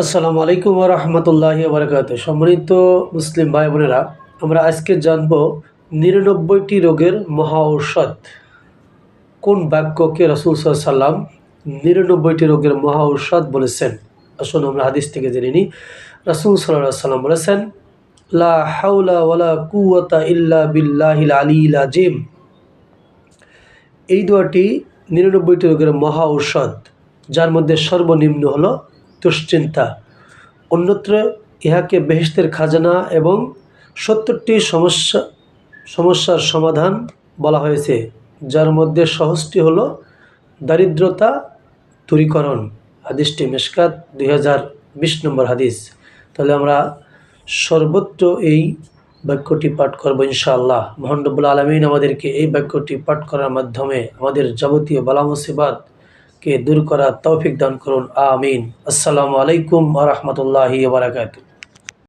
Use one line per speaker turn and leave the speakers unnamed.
আসসালামু আলাইকুম রহমতুল্লাহ বারকাত সম্মানিত মুসলিম ভাই বোনেরা আমরা আজকে জানব নিরানব্বইটি রোগের মহা ঔষধ। কোন বাক্যকে রসুল সাল্লাম নিরানব্বইটি রোগের মহা ঔষধ বলেছেন? আসুন আমরা হাদিস থেকে জেনে নিই। রসুল সাল্লাহ সাল্লাম বলেছেন, লা হাউলা ওয়ালা কুয়াতা ইল্লা বিল্লাহিল আলিল আজিম এই দোয়াটি নিরানব্বইটি রোগের মহা ঔষধ, যার মধ্যে সর্বনিম্ন হলো দুশ্চিন্তা। অন্যত্র ইহাকে বেহেস্তের খাজানা এবং সত্তরটি সমস্যা, সমস্যার সমাধান বলা হয়েছে, যার মধ্যে সহজটি হল দারিদ্রতা দূরীকরণ। হাদিসটি মেশকাত দুই হাজার বিশ নম্বর হাদিস। তাহলে আমরা সর্বত্র এই বাক্যটি পাঠ করব ইনশাআল্লাহ। মোহানরবুল আলমিন আমাদেরকে এই বাক্যটি পাঠ করার মাধ্যমে আমাদের যাবতীয় বালা মুসিবাতকে দূর করার তৌফিক দান করুন আমিন। আসসালামু আলাইকুম আ রহমতুল্লাহি বারাকাতু